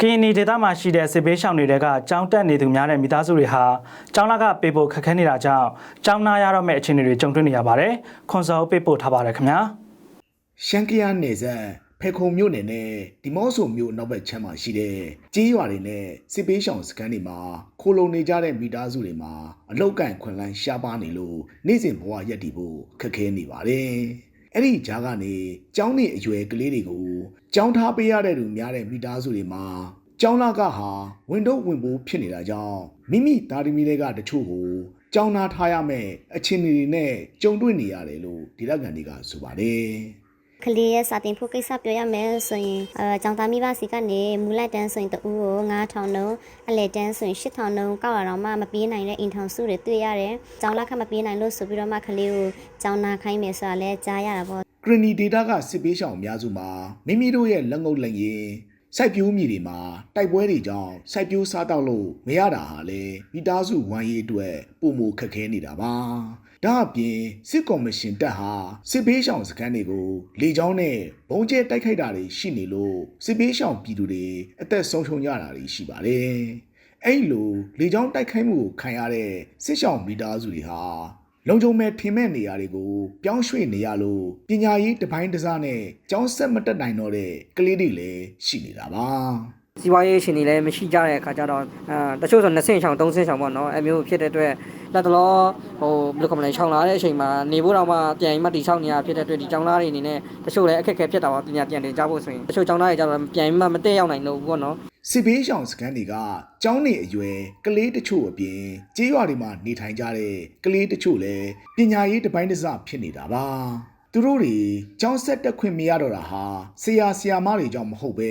ကရင်နီဒေသမှာရှိတဲ့စစ်ဘေးရှောင်တွေကကြောင်းတက်နေသူများတဲ့မိသားစုတွေဟာကြောင်းလကပေးဖို့ခက်ခဲနေတာကြောင့်ကြောင်းနာရတော့မဲ့အခြေအနေတွေကြုံတွေ့နေရပါတယ်။ခွန်စောပေးပို့ထားပါတယ်ခင်ဗျာရှမ်းကယားနယ်စပ်ဖေခုံမြို့နယ်နဲ့ဒီမော့ဆိုမြို့နောက်ဘက်ခြမ်းမှာရှိတဲ့ကြေးရွာတွေနဲ့စစ်ပေးရှောင်စခန်းတွေမှာခိုလုံနေကြတဲ့မိသားစုတွေမှာအလောက်ကန်ခွန်လန်းရှားပါနေလို့နေ့စဉ်ဘဝရက်တည်ဖို့ခက်ခဲနေပါတယ်။ အဲ့ဒီကြားကနေကျောင်းနေအရွယ်ကလေးတွေကိုကျောင်းထားပေးရတဲ့လူများတဲ့မိသားစုတွေမှာကျောင်းလာကဟာဝင်တော့ဝင်ဖို့ဖြစ်နေတာကြောင့်မိမိသားသမီးတွေကတချို့ကိုကျောင်းသားထားရမယ့်အခြေအနေတွေနဲ့ကြုံတွေ့နေရတယ်လို့ဒေသခံတွေကဆိုပါတယ်။ ကလေးရဲ့စာတင်ဖို့ကိစ္စပြောရမယ်ဆိုရင်အဲကျောင်းသားမိဘစီကနေမူလိုက်တန်းဆိုရင်တူကို9000နှုန်းအလဲတန်းဆိုရင်8000နှုန်းကောက်ရတော့မှမပြေးနိုင်တဲ့အိမ်ထောင်စုတွေတွေ့ရတယ်။ကျောင်းလက်ခမပြေးနိုင်လို့ဆိုပြီးတော့မှကလေးကိုကျောင်းနာခိုင်းမယ်ဆိုတာလဲကြားရတာပေါ့ဂရနီဒေတာကစစ်ပေးရှောင်အများစုမှာမိမိတို့ရဲ့လက်ငုပ်လက်ရင် စိုက်ပျိုးမြေတွေမှာတိုက်ပွဲတွေကြောင့်စိုက်ပျိုးစားတောက်လို့မရတာဟာလေမိသားစုဝမ်းရေးအတွက်ပုံမခက်ခဲနေတာပါဒါအပြင်စစ်ကော်မရှင်တပ်ဟာစစ်ပေးရှောင်စခန်းတွေကိုလေကြောင်းနဲ့ဘုံကျဲတိုက်ခိုက်တာတွေရှိနေလို့စစ်ပေးရှောင်ပြည်သူတွေအသက်ဆုံးရှုံးရတာတွေရှိပါတယ်အဲ့လိုလေကြောင်းတိုက်ခိုက်မှုကိုခံရတဲ့စစ်ရှောင်မိသားစုတွေဟာ လုံခြုံမဲ့ထင်မဲ့နေရာတွေကိုပြောင်းရွှေ့နေရလို့ပညာရေးတစ်ပိုင်းတစ်စားနဲ့ကျောင်းဆက်မတက်နိုင်တော့တဲ့ကလေးတွေလည်းရှိနေတာပါစီးပွားရေးရှင်တွေလည်းမရှိကြတဲ့အခါကျတော့အဲတချို့ဆို2ဆင့်ချောင်း3ဆင့်ချောင်းပေါ့နော်အဲမျိုးဖြစ်တဲ့အတွက်လက်တလောဟိုဘယ်လိုကမလဲချောင်းလာတဲ့အချိန်မှာနေဖို့တော့မှပြန်ပြီးမှတိချောင်းနေရဖြစ်တဲ့အတွက်ဒီចောင်းသားတွေအနေနဲ့တချို့လည်းအခက်အခဲဖြစ်တာပါပညာပြန်တင်ကြဖို့ဆိုရင်တချို့ចောင်းသားတွေကျတော့ပြန်ပြီးမှမတက်ရောက်နိုင်တော့ဘူးပေါ့နော် စစ်ဘေးရှောင်စခန်းတွေကကျောင်းနေအရွယ်ကလေးတချို့အပြင်ကြေးရွာတွေမှာနေထိုင်ကြတဲ့ကလေးတချို့လည်းပညာရေးတစ်ပိုင်းတစ်စားဖြစ်နေတာပါသူတို့တွေကျောင်းဆက်တက်ခွင့်မရတော့တာဟာဆရာဆရာမတွေကြောင့်မဟုတ်ပဲ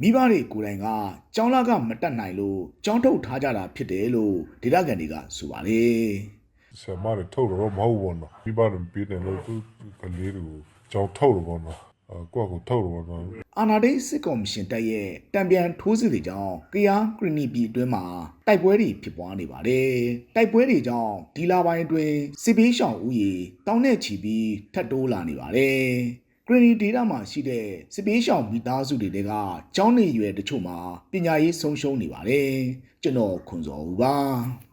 မိဘတွေကိုယ်တိုင်ကကျောင်းလာကမတက်နိုင်လို့ကျောင်းထုတ်ထားကြတာဖြစ်တယ်လို့ဒေသခံတွေကဆိုပါတယ်ဆရာမတွေထုတ်တော့မဟုတ်ဘူးနော်မိဘတွေပြီးတယ်လို့သူကလေးတွေကိုကြောင်းထုတ်လို့ပေါ့နော်အဲ ကိုယ့်ကိုထုတ်လို့ပေါ့နော်အာနာဒိတ်စစ်ကော်မရှင်တပ်ရဲ့တံပြန်ထိုးစစ်တွေကြောင့်ကယားကရီနီပြည်အတွင်းမှာတိုက်ပွဲတွေဖြစ်ပွားနေပါတယ်။တိုက်ပွဲတွေကြောင့်ဒီလာပိုင်းအတွင်းစစ်ဘေးရှောင်ဦးရေတောင်းနဲ့ချီပြီးထပ်တိုးလာနေပါတယ်။ကရီနီဒေတာမှာရှိတဲ့စစ်ဘေးရှောင်မိသားစုတွေကကျောင်းနေရွယ်တချို့မှာပညာရေးဆုံးရှုံးနေပါတယ်။ကျွန်တော်ခွန်စော်ဦးပါ။